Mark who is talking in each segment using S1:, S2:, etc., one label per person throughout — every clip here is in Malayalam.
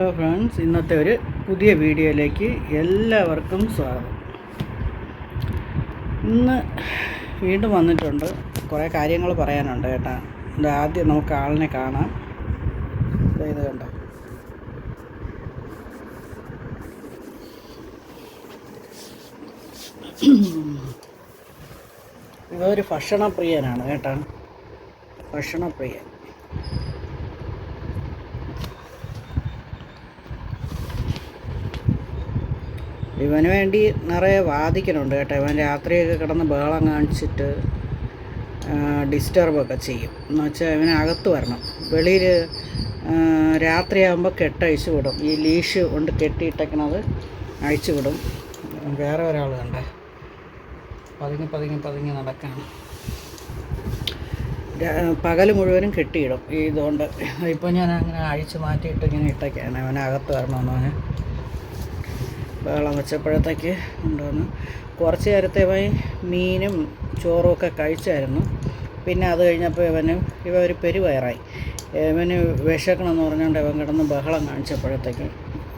S1: ഹലോ ഫ്രണ്ട്സ് ഇന്നത്തെ ഒരു പുതിയ വീഡിയോയിലേക്ക് എല്ലാവർക്കും സ്വാഗതം. ഇന്ന് വീണ്ടും വന്നിട്ടുണ്ട്. കുറേ കാര്യങ്ങൾ പറയാനുണ്ട് കേട്ടാ. ഇത് ആദ്യം നമുക്ക് ആളിനെ കാണാം. ഇത് കണ്ടോ. ഇതൊരു ഭക്ഷണപ്രിയനാണ് കേട്ടാ. ഭക്ഷണപ്രിയൻ. ഇവന് വേണ്ടി നിറയെ വാദിക്കണുണ്ട് കേട്ടോ. ഇവൻ രാത്രിയൊക്കെ കിടന്ന് ബഹളം കാണിച്ചിട്ട് ഡിസ്റ്റർബൊക്കെ ചെയ്യും. എന്ന് വെച്ചാൽ ഇവന് അകത്ത് വരണം. വെളിയിൽ രാത്രിയാകുമ്പോൾ കെട്ടഴിച്ച് വിടും. ഈ ലീഷ് കൊണ്ട് കെട്ടിയിട്ടേക്കണത് അഴിച്ചു വിടും. വേറെ ഒരാൾ കണ്ടേ. പതുങ്ങി പതുങ്ങി പതുങ്ങി നടക്കണം. പകൽ മുഴുവനും കെട്ടിയിടും. ഇതുകൊണ്ട്. ഇപ്പോൾ ഞാൻ അങ്ങനെ അഴിച്ചു മാറ്റിയിട്ട് ഇങ്ങനെ ഇട്ടൊക്കെയാണ് അവനകത്ത് വരണമെന്ന് അവന് ബഹളം വെച്ചപ്പോഴത്തേക്ക് ഉണ്ടായിരുന്നു കുറച്ച് നേരത്തെ ഇവൻ മീനും ചോറും ഒക്കെ കഴിച്ചായിരുന്നു. പിന്നെ അത് കഴിഞ്ഞപ്പോൾ ഇവന് ഇവ ഒരു പെരുവയറായി. ഇവന് വിശക്കണമെന്ന് പറഞ്ഞുകൊണ്ട് ഇവൻ കിടന്ന് ബഹളം കാണിച്ചപ്പോഴത്തേക്ക്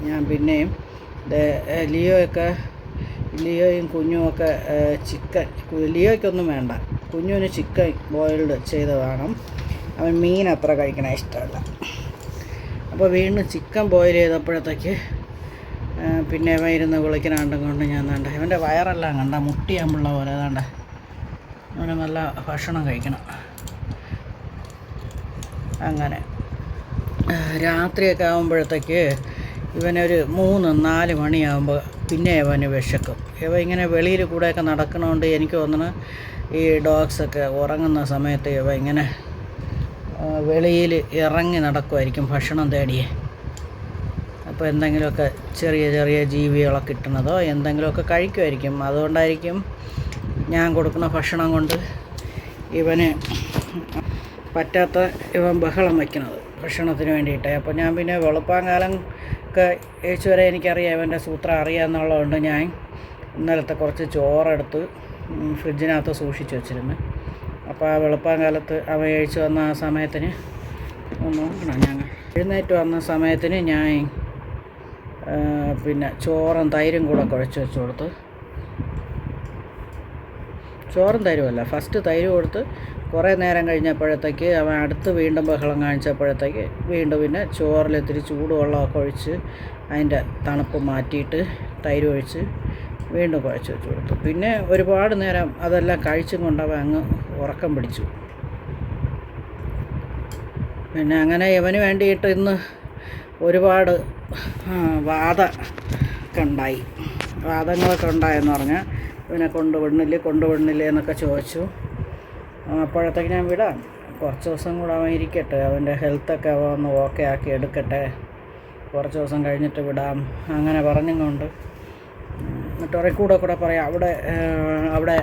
S1: ഞാൻ പിന്നെയും ലിയോയൊക്കെ ലിയോയും കുഞ്ഞും ഒക്കെ ചിക്കൻ ലിയോയ്ക്കൊന്നും വേണ്ട. കുഞ്ഞുവിന് ചിക്കൻ ബോയിൽഡ് ചെയ്ത് വേണം. അവൻ മീൻ അത്ര കഴിക്കണ ഇഷ്ടമല്ല. അപ്പോൾ വീണ്ടും ചിക്കൻ ബോയിൽ ചെയ്തപ്പോഴത്തേക്ക് പിന്നെ ഇരുന്ന് വിളിക്കണാണ്ടും കൊണ്ട് ഞാൻ കണ്ട ഇവന്റെ വയറെല്ലാം കണ്ട മുട്ടിയാമ്പുള്ള പോലെ ഏതാണ്ട ഇവനെ നല്ല ഭക്ഷണം കഴിക്കണം. അങ്ങനെ രാത്രിയൊക്കെ ആകുമ്പോഴത്തേക്ക് ഇവനൊരു മൂന്ന് നാല് മണിയാകുമ്പോൾ പിന്നെ ഇവന് വിശക്കും. ഇവ ഇങ്ങനെ വെളിയിൽ കൂടെയൊക്കെ നടക്കണോണ്ട് എനിക്ക് തോന്നുന്നു ഈ ഡോഗ്സൊക്കെ ഉറങ്ങുന്ന സമയത്ത് ഇവ ഇങ്ങനെ വെളിയിൽ ഇറങ്ങി നടക്കുമായിരിക്കും ഭക്ഷണം തേടിയേ. അപ്പോൾ എന്തെങ്കിലുമൊക്കെ ചെറിയ ചെറിയ ജീവികളൊക്കെ കിട്ടുന്നതോ എന്തെങ്കിലുമൊക്കെ കഴിക്കുമായിരിക്കും. അതുകൊണ്ടായിരിക്കും ഞാൻ കൊടുക്കുന്ന ഭക്ഷണം കൊണ്ട് ഇവന് പറ്റാത്ത ഇവൻ ബഹളം വയ്ക്കുന്നത് ഭക്ഷണത്തിന് വേണ്ടിയിട്ട്. അപ്പോൾ ഞാൻ പിന്നെ വെളുപ്പാങ്കാലം ഒക്കെ ഏച്ചു വരെ എനിക്കറിയാം ഇവന്റെ സൂത്രം അറിയാമെന്നുള്ളതുകൊണ്ട് ഞാൻ ഇന്നലത്തെ കുറച്ച് ചോറെടുത്ത് ഫ്രിഡ്ജിനകത്ത് സൂക്ഷിച്ച് വെച്ചിരുന്നു. അപ്പോൾ ആ വെളുപ്പാങ്കാലത്ത് അവൻ കഴിച്ച് വന്ന ആ സമയത്തിന് ഒന്ന് നോക്കണം. ഞങ്ങൾ എഴുന്നേറ്റ് വന്ന സമയത്തിന് ഞാൻ പിന്നെ ചോറും തൈരും കൂടെ കുഴച്ച് വെച്ച് കൊടുത്ത്. ചോറും തൈരുമല്ല ഫസ്റ്റ് തൈര് കൊടുത്ത് കുറേ നേരം കഴിഞ്ഞപ്പോഴത്തേക്ക് അവൻ അടുത്ത് വീണ്ടും ബഹളം കാണിച്ചപ്പോഴത്തേക്ക് വീണ്ടും പിന്നെ ചോറിൽ ഇത്തിരി ചൂടുവെള്ളമൊക്കെ ഒഴിച്ച് അതിന്റെ തണുപ്പ് മാറ്റിയിട്ട് തൈര് ഒഴിച്ച് വീണ്ടും കുഴച്ച് വെച്ച് കൊടുത്തു. പിന്നെ ഒരുപാട് നേരം അതെല്ലാം കഴിച്ചും കൊണ്ട് അവൻ അങ്ങ് ഉറക്കം പിടിച്ചു. പിന്നെ അങ്ങനെ ഇവന് വേണ്ടിയിട്ട് ഇന്ന് ഒരുപാട് വാദ ഉണ്ടായി വാദങ്ങളൊക്കെ ഉണ്ടായെന്ന് പറഞ്ഞാൽ ഇവനെ കൊണ്ടുവിടുന്നില്ലേ കൊണ്ടുവിടുന്നില്ലേ എന്നൊക്കെ ചോദിച്ചു. അപ്പോഴത്തേക്ക് ഞാൻ വിടാം. കുറച്ച് ദിവസം കൂടെ അവൻ ഇരിക്കട്ടെ അവന്റെ ഹെൽത്തൊക്കെ അവൻ ഒന്ന് ഓക്കെ ആക്കി എടുക്കട്ടെ. കുറച്ച് ദിവസം കഴിഞ്ഞിട്ട് വിടാം. അങ്ങനെ പറഞ്ഞും കൊണ്ട് മറ്റൊരെ കൂടെ കൂടെ പറയാം അവിടെ അവിടെ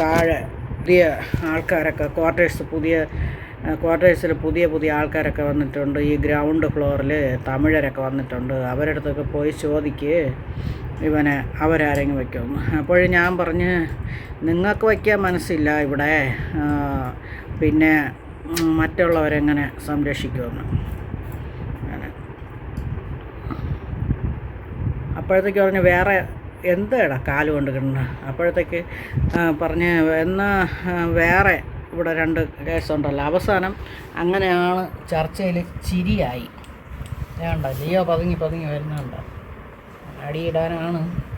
S1: താഴെ പുതിയ ആൾക്കാരൊക്കെ ക്വാർട്ടേഴ്സ് പുതിയ ക്വാർട്ടേഴ്സിൽ പുതിയ പുതിയ ആൾക്കാരൊക്കെ വന്നിട്ടുണ്ട്. ഈ ഗ്രൗണ്ട് ഫ്ലോറിൽ തമിഴരൊക്കെ വന്നിട്ടുണ്ട്. അവരുടെ അടുത്തൊക്കെ പോയി ചോദിക്ക്. ഇവനെ അവരാരെങ്കിലും വയ്ക്കും. അപ്പോൾ ഞാൻ പറഞ്ഞ് നിങ്ങൾക്ക് വയ്ക്കാൻ മനസ്സില്ല ഇവിടെ. പിന്നെ മറ്റുള്ളവരെങ്ങനെ സംരക്ഷിക്കുമെന്ന്. അപ്പോഴത്തേക്ക് പറഞ്ഞ് വേറെ എന്താടാ കാൽ കൊണ്ട് കിടന്ന? അപ്പോഴത്തേക്ക് പറഞ്ഞ് എന്നാൽ വേറെ ഇവിടെ രണ്ട് കേസുണ്ടല്ലോ. അവസാനം അങ്ങനെയാണ് ചർച്ചയിൽ ചിരിയായി. വേണ്ട ലിയോ പതുങ്ങി പതുങ്ങി വരുന്നുണ്ട്. അടിയിടാനാണ്.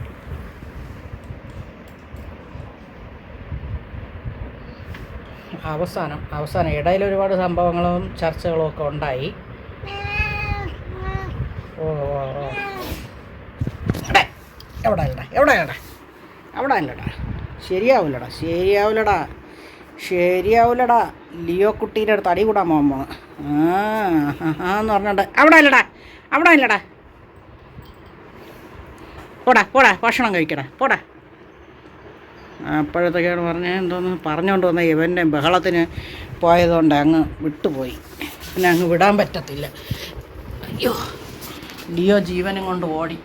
S1: അവസാനം അവസാനം ഇടയിൽ ഒരുപാട് സംഭവങ്ങളും ചർച്ചകളും ഒക്കെ ഉണ്ടായി. ഓ ഓ ഓ. എവിടെ എവിടെ എവിടെ എവിടെ ശരിയാവില്ലടാ ശരിയാവില്ലടാ. ശരിയാവില്ലടാ ലിയോ കുട്ടീന്റെ അടുത്ത് അടി കൂടാൻ പോകാൻ പോണ് ആ എന്ന് പറഞ്ഞിട്ട് അവിടെ അല്ലടാ. അവിടെ അല്ലടാ. പോടാ പോടാ ഭക്ഷണം കഴിക്കടാ. പോടാ. അപ്പോഴത്തേക്കാണ് പറഞ്ഞാൽ എന്തോന്ന്? പറഞ്ഞുകൊണ്ട് വന്ന ഇവന്റെ ബഹളത്തിന് പോയതുകൊണ്ട് അങ്ങ് വിട്ടുപോയി. പിന്നെ അങ്ങ് വിടാൻ പറ്റത്തില്ല. അയ്യോ ലിയോ ജീവനും കൊണ്ട് ഓടി.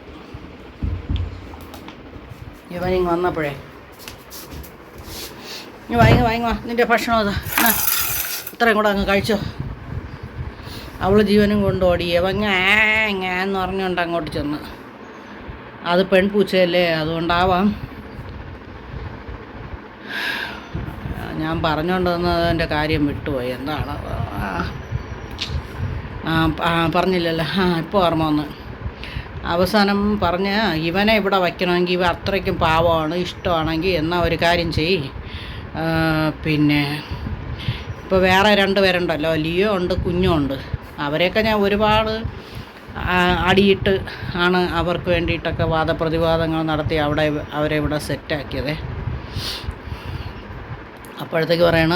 S1: ഇവനിങ് വന്നപ്പോഴേ നീ വാങ്ങി വാങ്ങി വാ നിന്റെ ഭക്ഷണം അത്. ആ ഇത്രയും കൂടെ അങ്ങ് കഴിച്ചോ. അവൾ ജീവനും കൊണ്ടോടി അവൻ എന്ന് പറഞ്ഞുകൊണ്ട് അങ്ങോട്ട് ചെന്ന്. അത് പെൺപൂച്ചയല്ലേ? അതുകൊണ്ടാവാം. ഞാൻ പറഞ്ഞുകൊണ്ട് കാര്യം വിട്ടുപോയി. എന്താണ്? ആ, പറഞ്ഞില്ലല്ലോ. ആ ഇപ്പോൾ ഓർമ്മ വന്ന്. അവസാനം പറഞ്ഞ് ഇവനെ ഇവിടെ വയ്ക്കണമെങ്കിൽ ഇവ അത്രയ്ക്കും പാവമാണ് ഇഷ്ടമാണെങ്കിൽ എന്നാൽ ഒരു കാര്യം ചെയ് ആ, പിന്നെ ഇപ്പോൾ വേറെ രണ്ട് പേരുണ്ടല്ലോ ലിയോ ഉണ്ട് കുഞ്ഞും ഉണ്ട്. അവരെയൊക്കെ ഞാൻ ഒരുപാട് അടിയിട്ട് ആണ് അവർക്ക് വേണ്ടിയിട്ടൊക്കെ വാദപ്രതിവാദങ്ങൾ നടത്തി അവിടെ അവരെ ഇവിടെ സെറ്റാക്കിയത് അപ്പോഴത്തേക്ക് പറയണ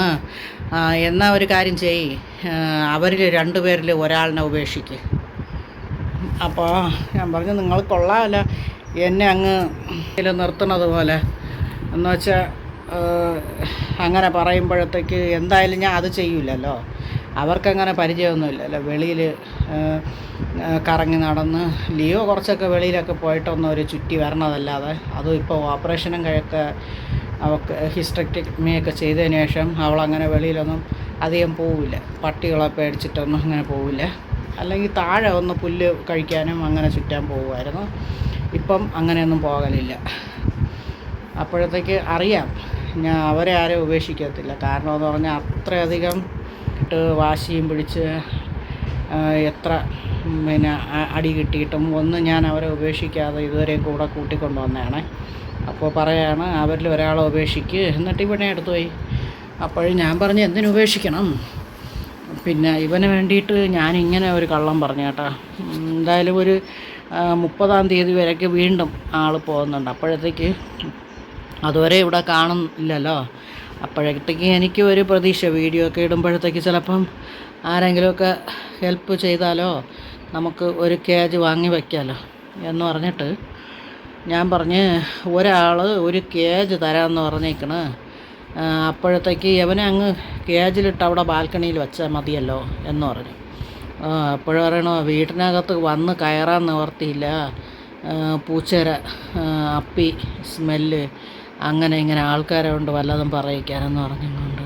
S1: "ആ, എന്നാ ഒരു കാര്യം ചെയ് അവരിൽ രണ്ട് പേരിൽ ഒരാളിനെ ഉപേക്ഷിക്ക്. അപ്പോൾ ഞാൻ പറഞ്ഞു നിങ്ങൾ കൊള്ളാമല്ല എന്നെ അങ്ങ് നിർത്തണതുപോലെ നിർത്തണത് പോലെ. എന്ന് വെച്ചാൽ അങ്ങനെ പറയുമ്പോഴത്തേക്ക് എന്തായാലും ഞാൻ അത് ചെയ്യില്ലല്ലോ അവർക്കങ്ങനെ പരിചയമൊന്നുമില്ലല്ലോ. വെളിയിൽ കറങ്ങി നടന്ന് ലിയോ കുറച്ചൊക്കെ വെളിയിലൊക്കെ പോയിട്ടൊന്നും ഒരു ചുറ്റി വരണതല്ലാതെ അതും ഇപ്പോൾ ഓപ്പറേഷനും കഴിയൊക്കെ അവൾക്ക് ഹിസ്റ്റക്ടമിയൊക്കെ ചെയ്തതിന് ശേഷം അവളങ്ങനെ വെളിയിലൊന്നും അധികം പോവില്ല. പട്ടികളെ പേടിച്ചിട്ടൊന്നും അങ്ങനെ പോവില്ല. അല്ലെങ്കിൽ താഴെ ഒന്ന് പുല്ല് കഴിക്കാനും അങ്ങനെ ചുറ്റാൻ പോകുമായിരുന്നു ഇപ്പം അങ്ങനെയൊന്നും പോകലില്ല. അപ്പോഴത്തേക്ക് അറിയാം. ഞാൻ അവരെ ആരും ഉപേക്ഷിക്കത്തില്ല. കാരണം എന്ന് പറഞ്ഞാൽ അത്രയധികം വാശിയും പിടിച്ച് എത്ര പിന്നെ അടി കിട്ടിയിട്ടും ഒന്നും ഞാൻ അവരെ ഉപേക്ഷിക്കാതെ ഇതുവരെ കൂടെ കൂട്ടിക്കൊണ്ടുവന്നതാണ് അപ്പോൾ പറയാണ് അവരിൽ ഒരാളെ ഉപേക്ഷിക്ക്. എന്നിട്ട് ഇവനെ എടുത്തുപോയി അപ്പോഴും ഞാൻ പറഞ്ഞു എന്തിനു ഉപേക്ഷിക്കണം? പിന്നെ ഇവന് വേണ്ടിയിട്ട് ഞാൻ ഇങ്ങനെ ഒരു കള്ളം പറഞ്ഞു കേട്ടോ. എന്തായാലും ഒരു മുപ്പതാം തീയതി വരെയൊക്കെ വീണ്ടും ആൾ പോകുന്നുണ്ട്. അപ്പോഴത്തേക്ക് അതുവരെ ഇവിടെ കാണുന്നില്ലല്ലോ. അപ്പോഴത്തേക്ക് എനിക്ക് ഒരു പ്രതീക്ഷ. വീഡിയോ ഒക്കെ ഇടുമ്പോഴത്തേക്ക് ചിലപ്പം ആരെങ്കിലുമൊക്കെ ഹെൽപ്പ് ചെയ്താലോ നമുക്ക് ഒരു കേജ് വാങ്ങി വയ്ക്കാമല്ലോ എന്ന് പറഞ്ഞിട്ട് ഞാൻ പറഞ്ഞ് ഒരാൾ ഒരു കേജ് തരാമെന്ന് പറഞ്ഞേക്കണ്. അപ്പോഴത്തേക്ക് ഇവനെ അങ്ങ് കേജിലിട്ട് അവിടെ ബാൽക്കണിയിൽ വെച്ചാൽ മതിയല്ലോ എന്ന് പറഞ്ഞു. അപ്പോഴും പറയണോ വീട്ടിനകത്ത് വന്ന് കയറാൻ നിവർത്തിയില്ല. പൂച്ചര അപ്പി സ്മെല്ല് അങ്ങനെ ഇങ്ങനെ ആൾക്കാരെ കൊണ്ട് വല്ലതും പറയിക്കാനെന്ന് പറഞ്ഞുകൊണ്ട്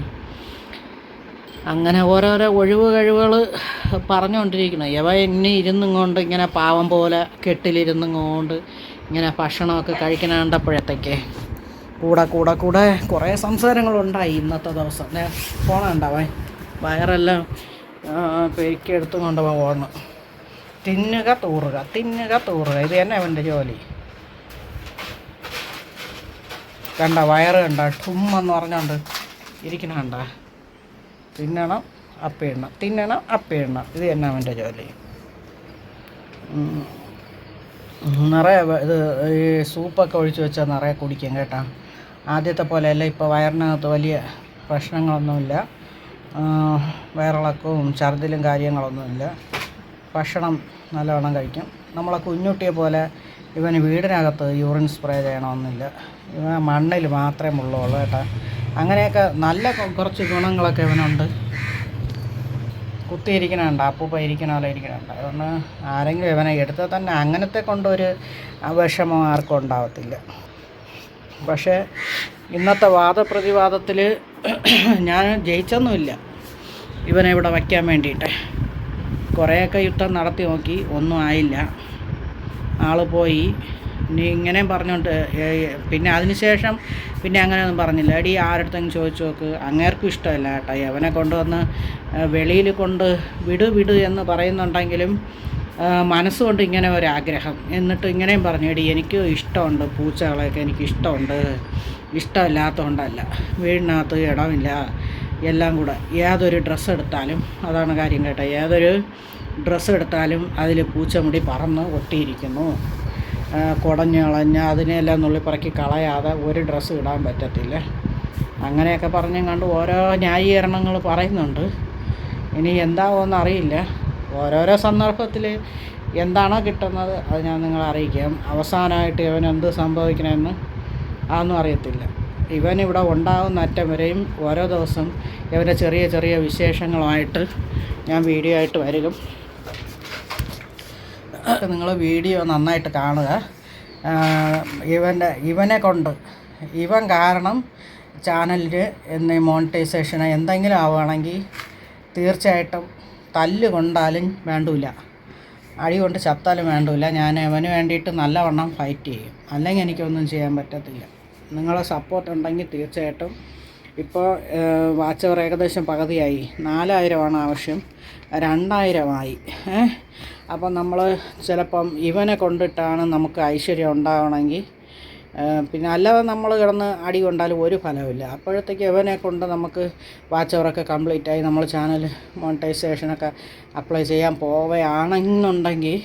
S1: അങ്ങനെ ഓരോരോ ഒഴിവ് കഴിവുകൾ പറഞ്ഞുകൊണ്ടിരിക്കണം ഇവ ഇനി ഇരുന്നും കൊണ്ട് ഇങ്ങനെ പാവം പോലെ കെട്ടിലിരുന്നും കൊണ്ട് ഇങ്ങനെ ഭക്ഷണമൊക്കെ കഴിക്കണ കണ്ടപ്പോഴത്തേക്ക് കൂടെ കൂടെ കൂടെ കുറേ സംസാരങ്ങളുണ്ടായി ഇന്നത്തെ ദിവസം. പോണുണ്ടാവേ വയറെല്ലാം പെരുക്കിയെടുത്തും കൊണ്ടുപോകണം കൊണ്ട് പോകണം തിന്നുക തൂറുക തിന്നുക തൂറുക. ഇത് തന്നെ അവന്റെ ജോലി. കണ്ട വയറ് കണ്ട ഠുമ്മെന്ന് പറഞ്ഞുകൊണ്ട് ഇരിക്കണ കണ്ട. തിന്നണം അപ്പിടണം തിന്നണം അപ്പിടണം ഇത് തന്നെ അവന്റെ ജോലി. നിറയെ ഇത് ഈ സൂപ്പൊക്കെ ഒഴിച്ച് വെച്ചാൽ നിറയെ കുടിക്കും കേട്ടോ. ആദ്യത്തെ പോലെയല്ല ഇപ്പോൾ വയറിനകത്ത് വലിയ പ്രശ്നങ്ങളൊന്നുമില്ല. വയറിളക്കവും ഛർദിലും കാര്യങ്ങളൊന്നുമില്ല. ഭക്ഷണം നല്ലവണ്ണം കഴിക്കും. നമ്മളെ കുഞ്ഞുട്ടിയെ പോലെ ഇവന് വീടിനകത്ത് യൂറിൻ സ്പ്രേ ചെയ്യണമെന്നില്ല. ഇവ മണ്ണിൽ മാത്രമേ ഉള്ളൂ കേട്ടോ. അങ്ങനെയൊക്കെ നല്ല കുറച്ച് ഗുണങ്ങളൊക്കെ ഇവനുണ്ട്. കുത്തിയിരിക്കണുണ്ട് അപ്പൂപ്പ ഇരിക്കണമല്ലോ ഇരിക്കണുണ്ട്. അതുകൊണ്ട് ആരെങ്കിലും ഇവനെ എടുത്താൽ തന്നെ അങ്ങനത്തെ കൊണ്ടൊരു വിഷമം ആർക്കും ഉണ്ടാവത്തില്ല. പക്ഷേ ഇന്നത്തെ വാദപ്രതിവാദത്തിൽ ഞാൻ ജയിച്ചൊന്നുമില്ല. ഇവനെ ഇവിടെ വയ്ക്കാൻ വേണ്ടിയിട്ട്. കുറേയൊക്കെ യുദ്ധം നടത്തി നോക്കി ഒന്നും ആയില്ല. ആൾ പോയി. ഇനി ഇങ്ങനെയും പറഞ്ഞോണ്ട് പിന്നെ അതിനുശേഷം പിന്നെ അങ്ങനെയൊന്നും പറഞ്ഞില്ല. എടി ആരടുത്തെങ്കിലും ചോദിച്ചു നോക്ക്. അങ്ങേർക്കും ഇഷ്ടമല്ല കേട്ടോ. അവനെ കൊണ്ടുവന്ന് വെളിയിൽ കൊണ്ട് വിട് വിട് എന്ന് പറയുന്നുണ്ടെങ്കിലും മനസ്സുകൊണ്ട് ഇങ്ങനെ ഒരാഗ്രഹം. എന്നിട്ട് ഇങ്ങനെയും പറഞ്ഞു എടി എനിക്ക് ഇഷ്ടമുണ്ട് പൂച്ചകളെയൊക്കെ എനിക്ക് ഇഷ്ടമുണ്ട്. ഇഷ്ടമില്ലാത്തതുകൊണ്ടല്ല വീടിനകത്ത് ഇടമില്ല. എല്ലാം കൂടെ. ഏതൊരു ഡ്രസ്സ് എടുത്താലും അതാണ് കാര്യം കേട്ടോ. ഏതൊരു ഡ്രസ്സ് എടുത്താലും അതിൽ പൂച്ചമുടി പറന്ന് ഒട്ടിയിരിക്കുന്നു. കുടഞ്ഞ് കളഞ്ഞ് അതിനെല്ലാം നുള്ളിപ്പറക്കി കളയാതെ ഒരു ഡ്രസ്സ് ഇടാൻ പറ്റത്തില്ല. അങ്ങനെയൊക്കെ പറഞ്ഞും കണ്ട് ഓരോ ന്യായീകരണങ്ങൾ പറയുന്നുണ്ട്. ഇനി എന്താവുമെന്ന് അറിയില്ല. ഓരോരോ സന്ദർഭത്തിൽ എന്താണോ കിട്ടുന്നത് അത് ഞാൻ നിങ്ങളെ അറിയിക്കാം. അവസാനമായിട്ട് ഇവൻ എന്ത് സംഭവിക്കണമെന്ന് അതൊന്നും അറിയത്തില്ല. ഇവൻ ഉണ്ടാകുന്ന അറ്റം വരെയും ഓരോ ദിവസം ഇവന്റെ ചെറിയ ചെറിയ വിശേഷങ്ങളുമായിട്ട് ഞാൻ വീഡിയോ ആയിട്ട് വരും. നിങ്ങൾ വീഡിയോ നന്നായിട്ട് കാണുക. ഇവന്റെ ഇവനെ കൊണ്ട് ഇവൻ കാരണം ചാനലിൽ എന്ന മോണിറ്റൈസേഷൻ എന്തെങ്കിലും ആവുകയാണെങ്കിൽ തീർച്ചയായിട്ടും തല്ല് കൊണ്ടാലും വേണ്ടൂല അടി കൊണ്ട് ചത്താലും വേണ്ടൂല ഞാൻ അവന് വേണ്ടിയിട്ട് നല്ലവണ്ണം ഫൈറ്റ് ചെയ്യും. അല്ലെങ്കിൽ എനിക്കൊന്നും ചെയ്യാൻ പറ്റത്തില്ല. നിങ്ങളെ സപ്പോർട്ട് ഉണ്ടെങ്കിൽ തീർച്ചയായിട്ടും ഇപ്പോൾ വാച്ചവർ ഏകദേശം പകുതിയായി. നാലായിരമാണ് ആവശ്യം. രണ്ടായിരമായി. ഏ? അപ്പം നമ്മൾ ചിലപ്പം ഇവനെ കൊണ്ടിട്ടാണ് നമുക്ക് ഐശ്വര്യം ഉണ്ടാവണമെങ്കിൽ പിന്നെ അല്ലാതെ നമ്മൾ കിടന്ന് അടി കൊണ്ടാലും ഒരു ഫലമില്ല അപ്പോഴത്തേക്ക് ഇവനെ കൊണ്ട് നമുക്ക് വാച്ച് അവറൊക്കെ കംപ്ലീറ്റ് ആയി നമ്മൾ ചാനൽ മോണിറ്റൈസേഷനൊക്കെ അപ്ലൈ ചെയ്യാൻ പോവുകയാണെന്നുണ്ടെങ്കിൽ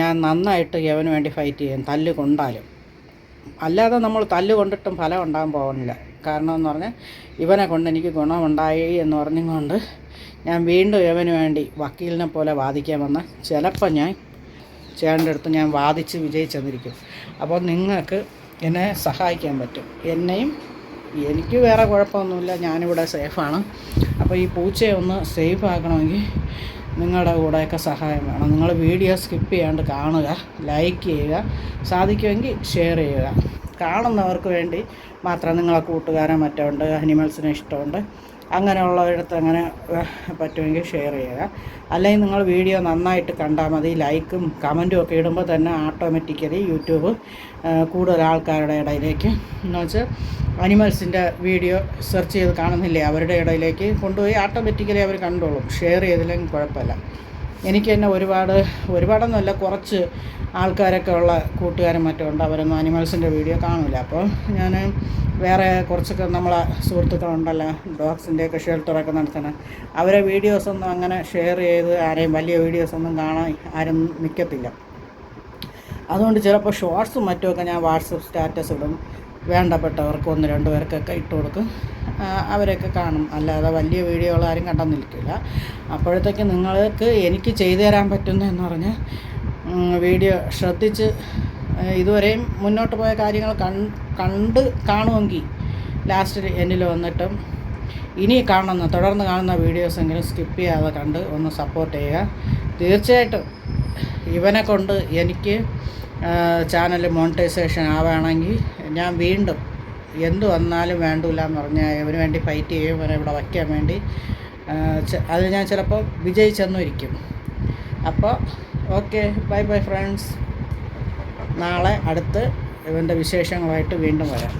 S1: ഞാൻ നന്നായിട്ട് ഇവന് വേണ്ടി ഫൈറ്റ് ചെയ്യും തല്ല് കൊണ്ടാലും. അല്ലാതെ നമ്മൾ തല്ല് കൊണ്ടിട്ടും ഫലം ഉണ്ടാകാൻ പോകുന്നില്ല. കാരണം എന്ന് പറഞ്ഞാൽ ഇവനെ കൊണ്ട് എനിക്ക് ഗുണമുണ്ടായി എന്ന് പറഞ്ഞുകൊണ്ട് ഞാൻ വീണ്ടും ഇവന് വേണ്ടി വക്കീലിനെ പോലെ വാദിക്കാൻ വന്ന ചിലപ്പോൾ ഞാൻ ചേട്ടന്റെ അടുത്ത് ഞാൻ വാദിച്ച് വിജയിച്ചെന്നിരിക്കും. അപ്പോൾ നിങ്ങൾക്ക് എന്നെ സഹായിക്കാൻ പറ്റും. എന്നെയും എനിക്ക് വേറെ കുഴപ്പമൊന്നുമില്ല. ഞാനിവിടെ സേഫാണ് അപ്പോൾ ഈ പൂച്ചയെ ഒന്ന് സേഫ് ആക്കണമെങ്കിൽ നിങ്ങളുടെ കൂടെയൊക്കെ സഹായം വേണം. നിങ്ങൾ വീഡിയോ സ്കിപ്പ് ചെയ്യാണ്ട് കാണുക ലൈക്ക് ചെയ്യുക സാധിക്കുമെങ്കിൽ ഷെയർ ചെയ്യുക. കാണുന്നവർക്ക് വേണ്ടി മാത്രം നിങ്ങളെ കൂട്ടുകാരൻ മറ്റുണ്ട് അനിമൽസിനെ ഇഷ്ടമുണ്ട്. അങ്ങനെയുള്ളവരടുത്ത് അങ്ങനെ പറ്റുമെങ്കിൽ ഷെയർ ചെയ്യുക. അല്ലെങ്കിൽ നിങ്ങൾ വീഡിയോ നന്നായിട്ട് കണ്ടാൽ മതി. ലൈക്കും കമന്റും ഒക്കെ ഇടുമ്പോൾ തന്നെ ഓട്ടോമാറ്റിക്കലി യൂട്യൂബ് കൂടുതൽ ആൾക്കാരുടെ ഇടയിലേക്ക് എന്ന് വെച്ചാൽ അനിമൽസിന്റെ വീഡിയോ സെർച്ച് ചെയ്ത് കാണുന്നില്ലേ അവരുടെ ഇടയിലേക്ക് കൊണ്ടുപോയി ഓട്ടോമാറ്റിക്കലി അവർ കണ്ടോളും. ഷെയർ ചെയ്തില്ലെങ്കിൽ കുഴപ്പമില്ല. എനിക്ക് തന്നെ ഒരുപാട് ഒരുപാടൊന്നുമല്ല കുറച്ച് ആൾക്കാരൊക്കെ ഉള്ള കൂട്ടുകാരും മറ്റും ഉണ്ട്. അവരൊന്നും അനിമൽസിന്റെ വീഡിയോ കാണില്ല അപ്പോൾ ഞാൻ വേറെ കുറച്ചൊക്കെ നമ്മളെ സുഹൃത്തുക്കളുണ്ടല്ലോ ഡോഗ്സിന്റെയൊക്കെ ഷെൽട്ടറൊക്കെ നടത്തണം അവരെ വീഡിയോസൊന്നും അങ്ങനെ ഷെയർ ചെയ്ത് ആരെയും വലിയ വീഡിയോസൊന്നും കാണാൻ ആരും നിൽക്കത്തില്ല അതുകൊണ്ട് ചിലപ്പോൾ ഷോർട്സും മറ്റുമൊക്കെ ഞാൻ വാട്സപ്പ് സ്റ്റാറ്റസ് ഇടും. വേണ്ടപ്പെട്ടവർക്ക് ഒന്ന് രണ്ട് പേർക്കൊക്കെ ഇട്ട് കൊടുക്കും. അവരൊക്കെ കാണും. അല്ലാതെ വലിയ വീഡിയോകൾ ആരും കണ്ടാൽ നിൽക്കില്ല. അപ്പോഴത്തേക്ക് നിങ്ങൾക്ക് എനിക്ക് ചെയ്തു തരാൻ പറ്റുന്ന എന്ന് പറഞ്ഞാൽ ഉം, വീഡിയോ ശ്രദ്ധിച്ച് ഇതുവരെയും മുന്നോട്ട് പോയ കാര്യങ്ങൾ കൺ കണ്ട് കാണുമെങ്കിൽ ലാസ്റ്റിൽ എന്നിൽ വന്നിട്ടും ഇനി കാണുന്ന തുടർന്ന് കാണുന്ന വീഡിയോസെങ്കിലും സ്കിപ്പ് ചെയ്യാതെ കണ്ട് ഒന്ന് സപ്പോർട്ട് ചെയ്യുക. തീർച്ചയായിട്ടും ഇവനെ കൊണ്ട് എനിക്ക് ചാനൽ മോണിറ്റൈസേഷൻ ആവുകയാണെങ്കിൽ ഞാൻ വീണ്ടും എന്ത് വന്നാലും വേണ്ടില്ല എന്ന് പറഞ്ഞാൽ ഇവന് വേണ്ടി ഫൈറ്റ് ചെയ്യും ഇവനെ ഇവിടെ വയ്ക്കാൻ വേണ്ടി. അത് ഞാൻ ചിലപ്പോൾ വിജയിച്ചെന്നും ഇരിക്കും അപ്പോൾ ഓക്കെ ബൈ ബൈ ഫ്രണ്ട്സ് നാളെ അടുത്ത് ഇവന്റെ വിശേഷങ്ങളായിട്ട് വീണ്ടും വരാം.